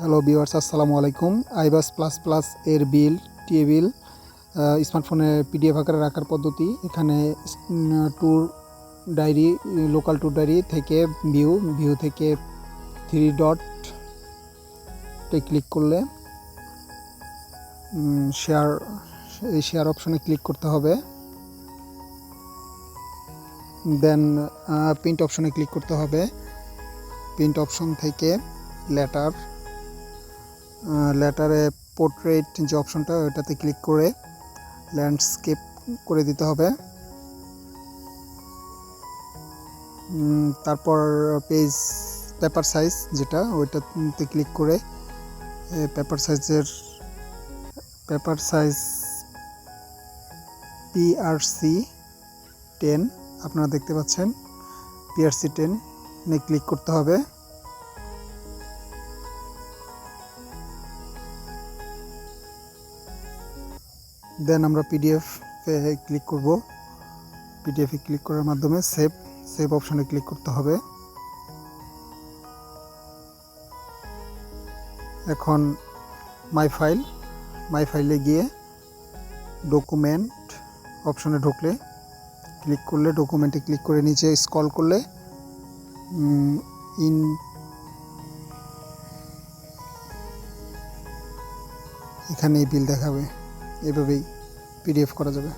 Hello viewers আসসালামু আলাইকুম। আইবাস plus plus এর বিল, টিএ বিল স্মার্টফোনে পিডিএফ আকারে রাখার পদ্ধতি, এখানে tour diary local tour diary থেকে ভিউ ভিউ থেকে থ্রি ডট ক্লিক করলে শেয়ার এই শেয়ার অপশনে ক্লিক করতে হবে। দেন প্রিন্ট অপশনে ক্লিক করতে হবে। প্রিন্ট অপশন থেকে লেটার লেটারে পোর্ট্রেট যে অপশনটা ওটাতে ক্লিক করে ল্যান্ডস্কেপ করে দিতে হবে। তারপর পেজ পেপার সাইজ যেটা, ওইটাতে ক্লিক করে পেপার সাইজের পেপার সাইজ পিআরসি টেন আপনারা দেখতে পাচ্ছেন পিআরসি টেন ক্লিক করতে হবে। দেন আমরা পিডিএফ ক্লিক করব। পিডিএফ ক্লিক করার মাধ্যমে সেভ সেভ অপশনে ক্লিক করতে হবে। এখন মাই ফাইল মাই ফাইলে গিয়ে ডকুমেন্ট অপশনে ঢুকলে ক্লিক করলে ডকুমেন্টে ক্লিক করে নিচে স্ক্রল করলে ইন এখানে এই বিল দেখাবে। এভাবেই পিডিএফ করা যাবে।